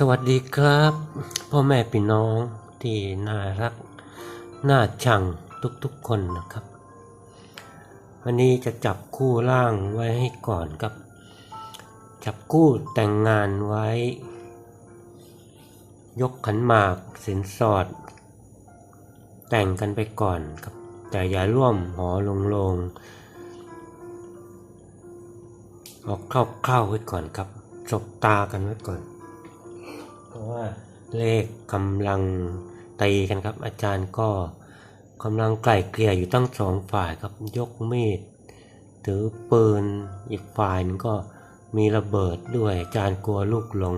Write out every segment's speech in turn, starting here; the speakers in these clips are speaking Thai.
สวัสดีครับพ่อแม่พี่น้องที่น่ารัก น่าชังทุกๆคนนะครับ วันนี้จะจับคู่ร่างไว้ให้ก่อนครับ จับคู่แต่งงานไว้ ยกขันหมากสินสอด แต่งกันไปก่อนครับ แต่อย่าร่วมหอลงลงออกคร่าวๆไว้ก่อนครับจบตากันไว้ก่อน ราะว่าเลขกำลังตีกันครับ อาจารย์ก็กำลังไกล่เกลี่ยอยู่ตั้งสองฝ่ายครับยกมีดถือปืนอีกฝ่ายนึงก็มีระเบิดด้วยอาจารย์กลัวลูกหลง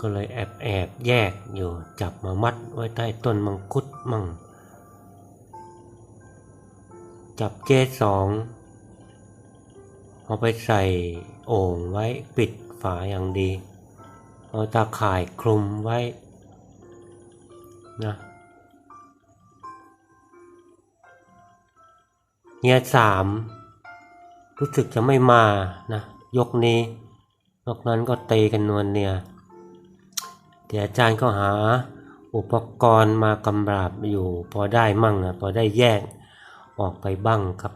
ก็เลยแอบแอบแยกอยู่จับมามัดไว้ใต้ต้นมังคุดมั่งจับเจสองเอาไปใส่โอ่งไว้ปิดฝาอย่างดี เอาตาข่ายคลุมไว้นะเฮียสามรู้สึกจะไม่มานะยกนี้นอกนั้นก็เตีกันนวลเนี่ยเดี๋ยวอาจารย์ก็หาอุปกรณ์มากำราบอยู่พอได้มั่งนะพอได้แยกออกไปบ้างครับ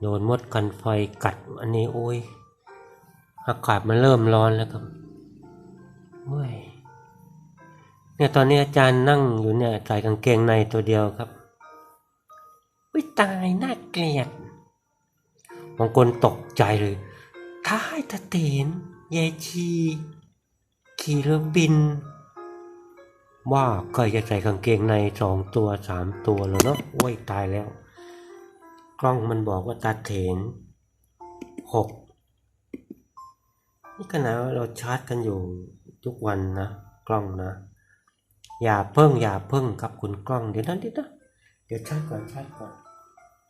โดนมดกันไฟกัดอันนี้โอ้ย อากาศมันเริ่มร้อนแล้วครับเว้ยเนี่ยตอนนี้อาจารย์นั่งอยู่เนี่ยใส่กางเกงในตัวเดียวครับวิตายน่าเกลียดบางคนตกใจเลยท้ายตะเตนยายชี ขี่เรือบิน ว่าเคยจะใส่กางเกงในสองตัวสามตัวแล้วเนาะโอ้ยตายแล้ว กล้องมันบอกว่าตาเถนหก นี่ขณะว่าเราชาร์จกันอยู่ทุกวันนะกล้องนะ อย่าเพิ่งอย่าเพิ่งครับคุณกล้องเดี๋ยวนั้นเดี๋ยวนะเดี๋ยวชาร์จก่อนชาร์จก่อน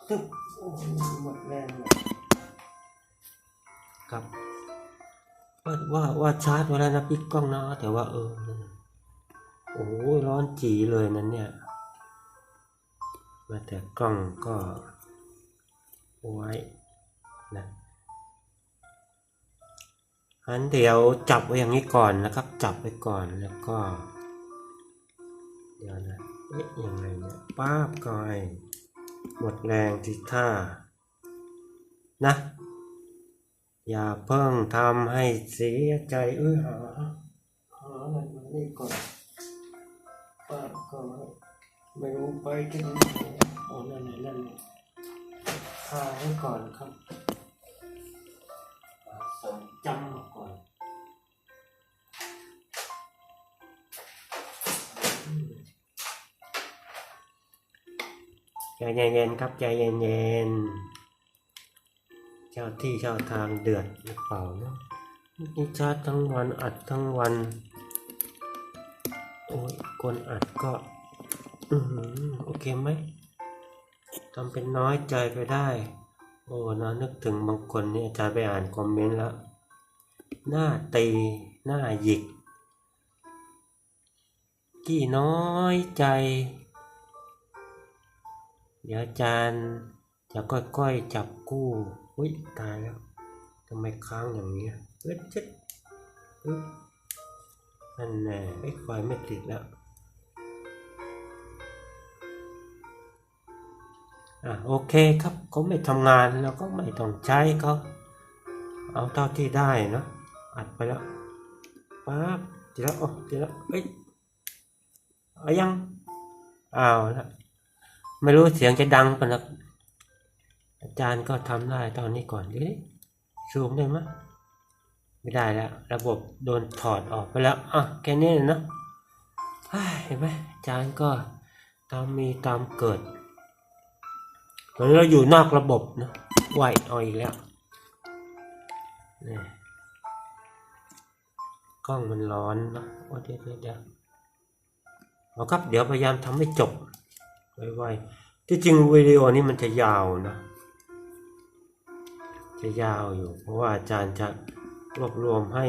ตึ๊บโอ้หหมดแรงเลยครับว่าว่าว่าชาร์จไว้แล้วนะปิดกล้องนะแต่ว่าเออโอ้โร้อนจีเลยนั้นเนี่ยมาแต่กล้องก็ไว้นะ อันเดี๋ยวจับไว้อย่างนี้ก่อนนะครับ จับไว้ก่อนแล้วก็ เดี๋ยวนะเอ๊ะยังไงเนี่ยป้าบก่อยหมดแรงที่ท่า นะ อย่าเพิ่งทำให้เสียใจเออหาหาอะไรมานี่ก่อนป้าบก่อยไม่รู้ไปที่ไหนเอานั่นน่ะนั่นน่ะทาไว้ก่อนครับ ใจเย็นๆครับใจเย็นๆเจ้าที่เจ้าทางเดือดหรือเปล่าเนาะนี่ชาร์จทั้งวันอัดทั้งวัน โอ้ยคนอัดก็ อือหือโอเคไหมทำเป็นน้อยใจไปได้ โอ้นะนึกถึงบางคนเนี่ยอาจารย์ไปอ่านคอมเมนต์แล้ว หน้าตีหน้าหยิก กี่น้อยใจ เดี๋ยวอาจารย์จะค่อยๆจับกู้อุ้ยตายแล้วทำไมค้างอย่างนี้เอ๊ะเจ็ดนั่นแน่ไอ้ไฟไม่ติดแล้วอะโอเคครับเขาไม่ทำงานเราก็ไม่ต้องใช้เขาเอาเท่าที่ได้เนะอัดไปแล้วปั๊บทีละโอ้ทีละเอ้ยเอายังเอาละ ไม่รู้เสียงจะดังปะนะอาจารย์ก็ทำได้ตอนนี้ก่อนดิซูมได้ไหมยไม่ได้แล้ว ระบบโดนถอดออกไปแล้วอะแค่นี้เนะเห็นไหมอาจารย์ก็ตามมีตามเกิดตอนนี้เราอยู่นอกระบบนะไหวเอาอีกแล้วนี่กล้องมันร้อนนะโอ้เดี๋ยวเดี๋ยวเดี๋ยวเอาครับเดี๋ยวพยายามทำให้จบไวๆ ที่จริงวิดีโอนี้มันจะยาวนะ จะยาวอยู่ เพราะว่าอาจารย์จะรวบรวมให้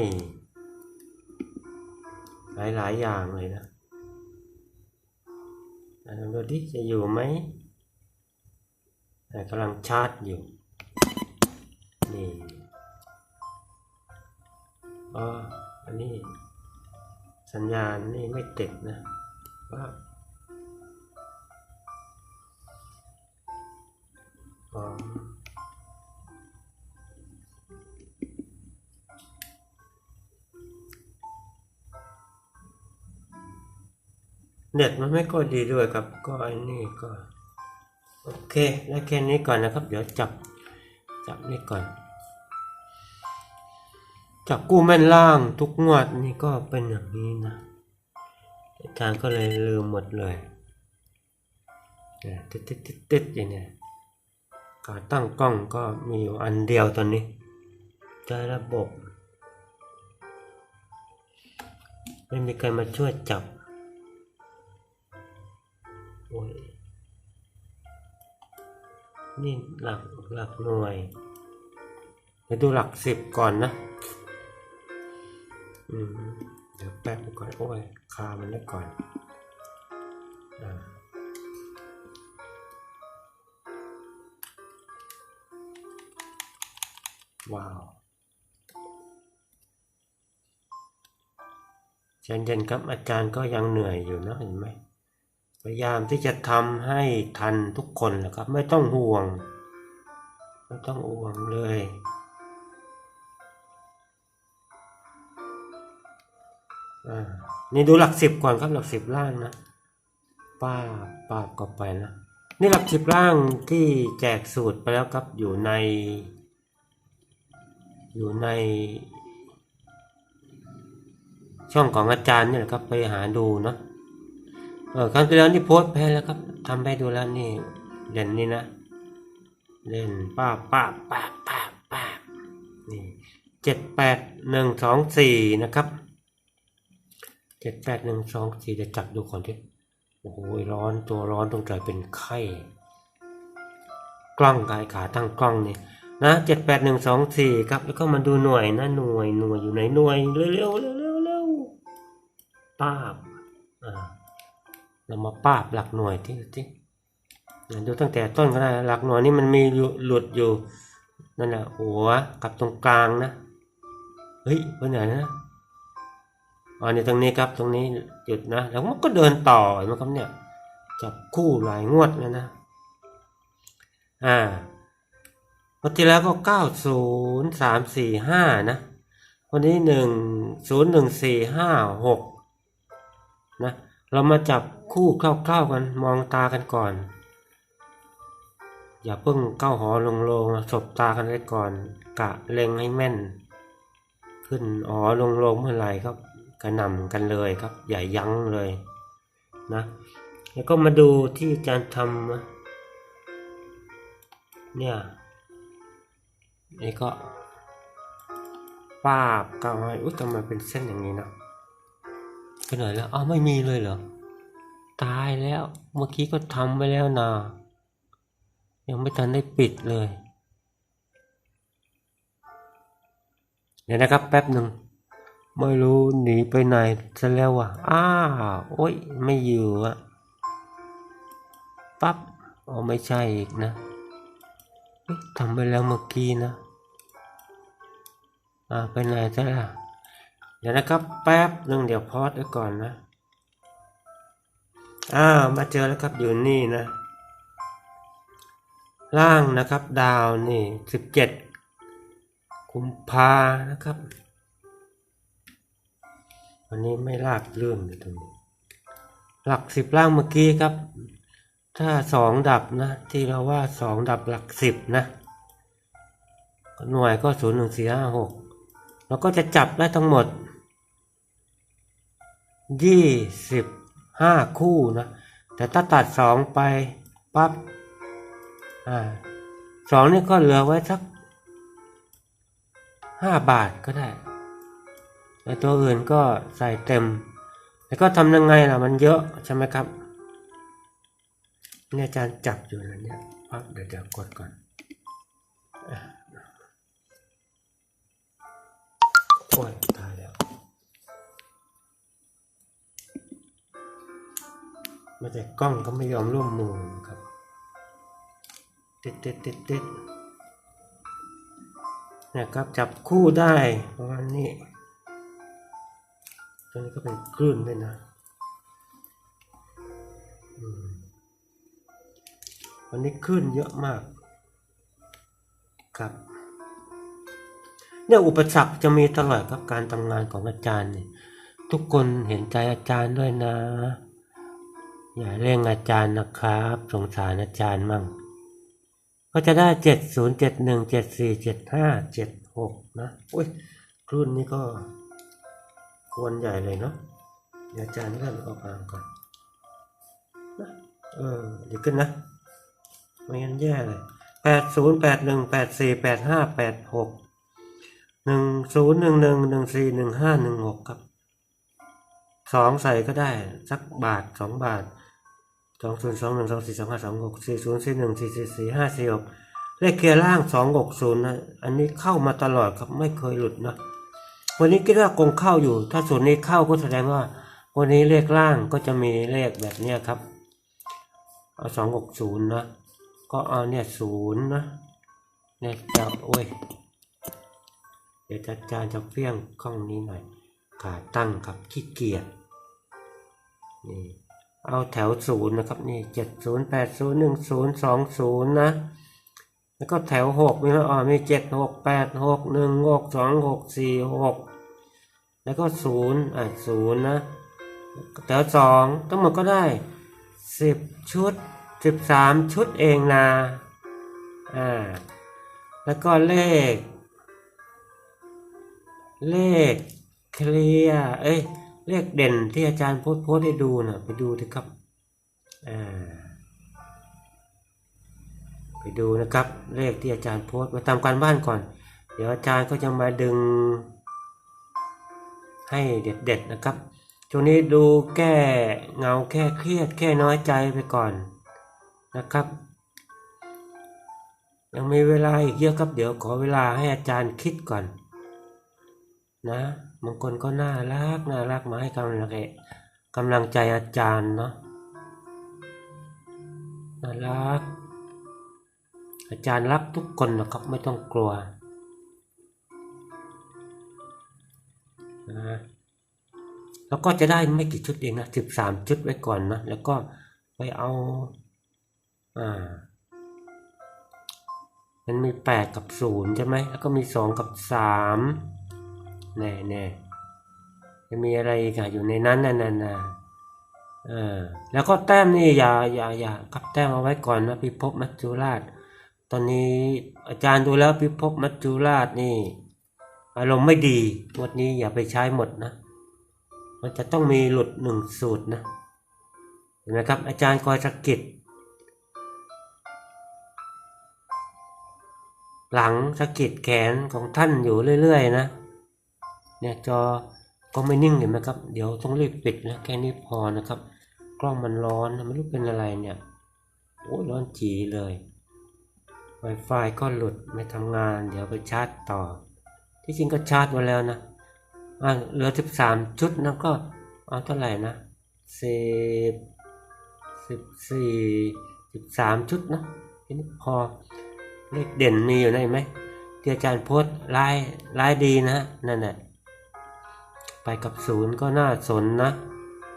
หลาย ๆ อย่างเลยนะลองดูดิจะอยู่ไหมแต่กำลังชาร์จอยู่ นี่อ๋ออันนี้ สัญญาณนี่ไม่ติดนะว่า เน็ตมันไม่ก็ดีด้วยครับก็ไอ้นี่ก็โอเคแล้วแค่นี้ก่อนนะครับ เดี๋ยวจับจับนี่ก่อน จับกู้แม่นล่างทุกงวดนี่ก็เป็นอย่างนี้นะอาจารย์ก็เลยลืมหมดเลยเนี่ยติดติดติดติดอย่างเนี้ยการตั้งกล้องก็มีอยู่อันเดียวตอนนี้ใจระบบ ไม่มีใครมาช่วยจับ โอ้ยนี่หลักหลักหน่วยเดี๋ยวดูหลักสิบก่อนนะ อืมเดี๋ยวแป๊บก่อนโอ้ยคามันได้ก่อนอาว้าวเย็นๆครับอาจารย์ก็ยังเหนื่อยอยู่นะเห็นไหม พยายามที่จะทำให้ทันทุกคนแหละครับ ไม่ต้องห่วง ไม่ต้องห่วงเลยอ่านี่ดูหลักสิบก่อนครับหลักสิบล่างนะ ป้าป้าก็ไปนะ นี่หลักสิบล่างที่แจกสูตรไปแล้วครับอยู่ใน อยู่ในช่องของอาจารย์เนี่ยแหละครับไปหาดูเนาะ ครั้งที่แล้วนี่โพสต์ไปแล้วครับทำให้ดูแล้วนี่เด่นนี่นะเล่นป้าป้าป้าป้าป้านี่เจ็ดแปดหนึ่งสองสี่นะครับเจ็ดแปดหนึ่งสองสี่จะจับดูก่อนที่โอ้โหร้อนตัวร้อนตรงใจเป็นไข้กล้องกายขาตั้งกล้องนี่นะเจ็ดแปดหนึ่งสองสี่ครับแล้วก็มาดูหน่วยนะหน่วยหน่วยอยู่ไหนหน่วยเร็วเร็วเร็วเร็วป้าบอ่า เรามาปาบหลักหน่วยที่ที่ดูตั้งแต่ต้นก็ได้หลักหน่วยนี่มันมีอยู่หลุดอยู่นั่นแหละหัวกับตรงกลางนะเฮ้ยไปไหนนะอ๋อนี่ตรงนี้ครับตรงนี้หยุดนะ แล้วมันก็เดินต่อเห็นไหมครับเนี่ยจับคู่หลายงวดแล้วนะอ่าวันที่แล้วก็เก้าศูนย์สามสี่ห้านะวันนี้หนึ่งศูนย์หนึ่งสี่ห้าหกนะเรามาจับ คู่คร่าวๆกันมองตากันก่อน อย่าเพิ่งเข้าหอลงโลงสบตากันไว้ก่อน กะเล็งให้แม่น ขึ้นหอลงโลงเมื่อไหร่ครับกระหน่ำกันเลยครับ อย่ายั้งเลยนะ แล้วก็มาดูที่อารทำเนี่ยนี่ก็ปาบกาวให้อุ้ยทำไมเป็นเส้นอย่างนี้นะไปไหนแล้ว อ้าวไม่มีเลยเหรอ ตายแล้ว เมื่อกี้ก็ทำไปแล้วนะยังไม่ทันได้ปิดเลย เดี๋ยวนะครับแป๊บหนึ่ง ไม่รู้หนีไปไหนซะแล้วอะ อ้าวโอ้ยไม่อยู่อะ ปั๊บอ๋อไม่ใช่อีกนะเอ๊ะทำไปแล้วเมื่อกี้นะ อ่าไปไหนซะล่ะ เดี๋ยวนะครับแป๊บหนึ่งเดี๋ยวพอดไว้ก่อนนะ อ้าวมาเจอแล้วครับอยู่นี่นะ ล่างนะครับดาวนี่สิบเจ็ดกุมภานะครับ วันนี้ไม่ลากเรื่องเลยตรงนี้ หลักสิบล่างเมื่อกี้ครับ ถ้าสองดับนะ ที่เราว่าสองดับหลักสิบนะ หน่วยก็ศูนย์หนึ่งสี่ห้าหกเราก็จะจับได้ทั้งหมดยี่สิบ ห้าคู่นะแต่ถ้าตัดสองไปปั๊บอ่าสองนี่ก็เหลือไว้สักห้าบาทก็ได้แต่ตัวอื่นก็ใส่เต็ม แล้วก็ทำยังไงล่ะมันเยอะใช่ไหมครับนี่ยอาจารย์จับอยู่นะเนี่ยปั๊บเดี๋ยวเดี๋ยวกดก่อนอะโอ้ยตา มาแต่กล้องก็ไม่ยอมร่วมมือครับติดติดติดติดนี่ยครับจับคู่ได้ประมาณนี้ตัวนี้ก็เป็นคลื่นด้วยนะอืมวันนี้คลื่นเยอะมากครับเนี่ยอุปสรรคจะมีตลอดกับการทำงานของอาจารย์เนี่ยทุกคนเห็นใจอาจารย์ด้วยนะ อย่าเร่งอาจารย์นะครับ สงสารอาจารย์มั่ง ก็จะได้เจ็ดศูนย์เจ็ดหนึ่งเจ็ดสี่เจ็ดห้าเจ็ดหกนะอุ้ยคลื่นนี้ก็ควรใหญ่เลยเนาะอาจารย์เลื่อนออกมาก่อนนะเออเดี๋ยวขึ้นนะไม่งั้นแย่เลยแปดศูนย์แปดหนึ่งแปดสี่แปดห้าแปดหกหนึ่งศูนย์หนึ่งหนึ่งหนึ่งสี่หนึ่งห้าหนึ่งหกครับสองใส่ก็ได้ สักบาทสองบาท สองศูนย์สองหนึ่งสองสี่สองห้าสองหกสี่ศูนย์สี่หนึ่งสี่สี่สี่ห้าสี่หกเลขเคลียร์ล่างสองหกศูนย์นะอันนี้เข้ามาตลอดครับไม่เคยหลุดนะวันนี้คิดว่าคงเข้าอยู่ ถ้าส่วนนี้เข้าก็แสดงว่า วันนี้เลขล่างก็จะมีเลขแบบเนี้ยครับเอาสองหกศูนย์นะก็เอาเนี่ยศูนย์นะเนี่ยจะโอ้ยเดี๋ยวอาจารย์จะเฟี้ยงกล้องนี้หน่อยขาตั้งครับขี้เกียจนี่ เอาแถวศูนย์นะครับนี่เจ็ดศูนย์แปดศูนย์หนึ่งศูนย์สองศูนย์นะ แล้วก็แถวหกมีไหมอ๋อมีเจ็ดหกแปดหกหนึ่งหกสองหกสี่หกแล้วก็ศูนย์อะศูนย์นะ แถวสองทั้งหมดก็ได้สิบชุดสิบสามชุดเองนะอ่าแล้วก็เลข เลขเคลียร์เอ้ย เลขเด่นที่อาจารย์โพสต์โพสให้ดูนะไปดูเถอะครับอ่าไปดูนะครับ เลขที่อาจารย์โพสต์มาทำการบ้านก่อน เดี๋ยวอาจารย์ก็จะมาดึง ให้เด็ดๆนะครับช่วงนี้ดูแก้เงาแค่เครียดแค่น้อยใจไปก่อนนะครับ ยังมีเวลาอีกเยอะครับเดี๋ยวขอเวลาให้อาจารย์คิดก่อน นะ บางคนก็น่ารักน่ารักมาให้กำลังใจกำลังใจอาจารย์เนาะน่ารัก อาจารย์รักทุกคนนะครับไม่ต้องกลัวนะแล้วก็จะได้ไม่กี่ชุดเองนะสิบสามชุดไว้ก่อนนะแล้วก็ไปเอาอ่ามันมีแปดกับศูนย์ใช่ไหมแล้วก็มีสองกับสาม แน่แน่จะมีอะไรอีกันอยู่ในนั้นน่ะนะน่ะเออแล้วก็แต้มนี่อย่าอย่าอย่ากับแต้มเอาไว้ก่อนนะพิภพมัจจุราช ตอนนี้อาจารย์ดูแล้วพิภพมัจจุราชนี่ อารมณ์ไม่ดีงวดนี้อย่าไปใช้หมดนะ มันจะต้องมีหลุดหนึ่งสูตรนะเห็นไหมครับ อาจารย์คอยสะกิดหลังสะกิดแขนของท่านอยู่เรื่อย ๆ นะ เนี่ยจอก็ไม่นิ่งเห็นไหมครับ เดี๋ยวต้องรีบปิดนะแค่นี้พอนะครับ กล้องมันร้อนไม่รู้เป็นอะไรเนี่ยโอ้ยร้อนจีเลย Wi-Fi ก็หลุดไม่ทำงาน เดี๋ยวไปชาร์จต่อ ที่จริงก็ชาร์จมาแล้วนะอะเหลือสิบสามชุดนะก็เอาเท่าไหร่นะสิบสิบสี่สิบสามชุดนะนี้พอเลขเด่นมีอยู่ในไหมที่อาจารย์โพสต์ลายลายดีนะนั่นแหละ ไปกับศูนย์ก็น่าสนนะ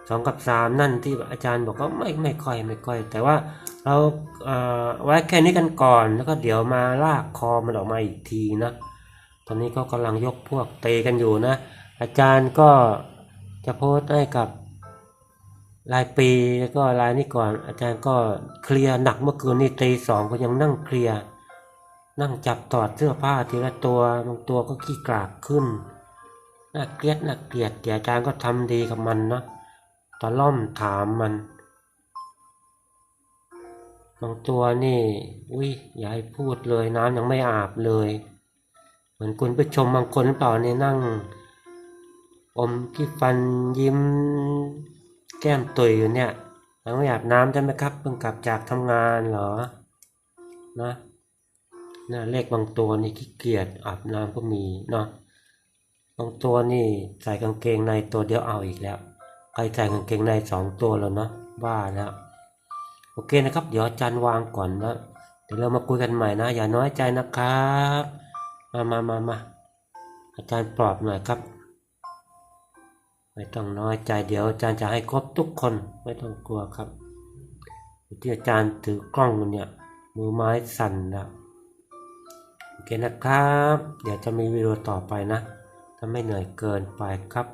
สองกับสามนั่นที่อาจารย์บอกว่าไม่ไม่ค่อยไม่ค่อย แต่ว่าเราเไว้แค่นี้กันก่อนแล้วก็เดี๋ยวมาลากคอมันออกมาอีกทีนะ ตอนนี้ก็กำลังยกพวกเตะกันอยู่นะ อาจารย์ก็จะโพสต์ให้กับรายปีแล้วก็รายนี้ก่อน อาจารย์ก็เคลียร์หนักเมื่อคืนนี้ตีสองก็ยังนั่งเคลียร์นั่งจับตอดเสื้อผ้าทีละตัวบางตัวก็ขี้กรากขึ้น น่าเกลียดน่าเกลียดแต่อาจารย์ก็ทำดีกับมันนะตะล่อมถามมัน บางตัวนี่อุ้ยอย่าให้พูดเลยน้ำยังไม่อาบเลย เหมือนคุณผู้ชมบางคนเปล่าเนี่ยนั่ง อมขี้ฟันยิ้ม แก้มตุยอยู่เนี่ยยังไม่อาบน้ำใช่ไหมครับเพิ่งกลับจากทำงานเหรอนะนะเลขบางตัวนี่ขี้เกียจอาบน้ำก็มีเนาะ บางตัวนี่ใส่กางเกงในตัวเดียวเอาอีกแล้ว ใครใส่กางเกงในสองตัวแล้วเนาะบ้านะโอเคนะครับ เดี๋ยวอาจารย์วางก่อนนะเดี๋ยวเรามาคุยกันใหม่นะ อย่าน้อยใจนะครับ มามามามาอาจารย์ปลอบหน่อยครับ ไม่ต้องน้อยใจเดี๋ยวอาจารย์จะให้ครบทุกคนไม่ต้องกลัวครับที่อาจารย์ถือกล้องเนี่ยมือไม้สั่นนะโอเคนะครับ เดี๋ยวจะมีวิดีโอต่อไปนะ ถ้าไม่เหนื่อยเกินไปครับ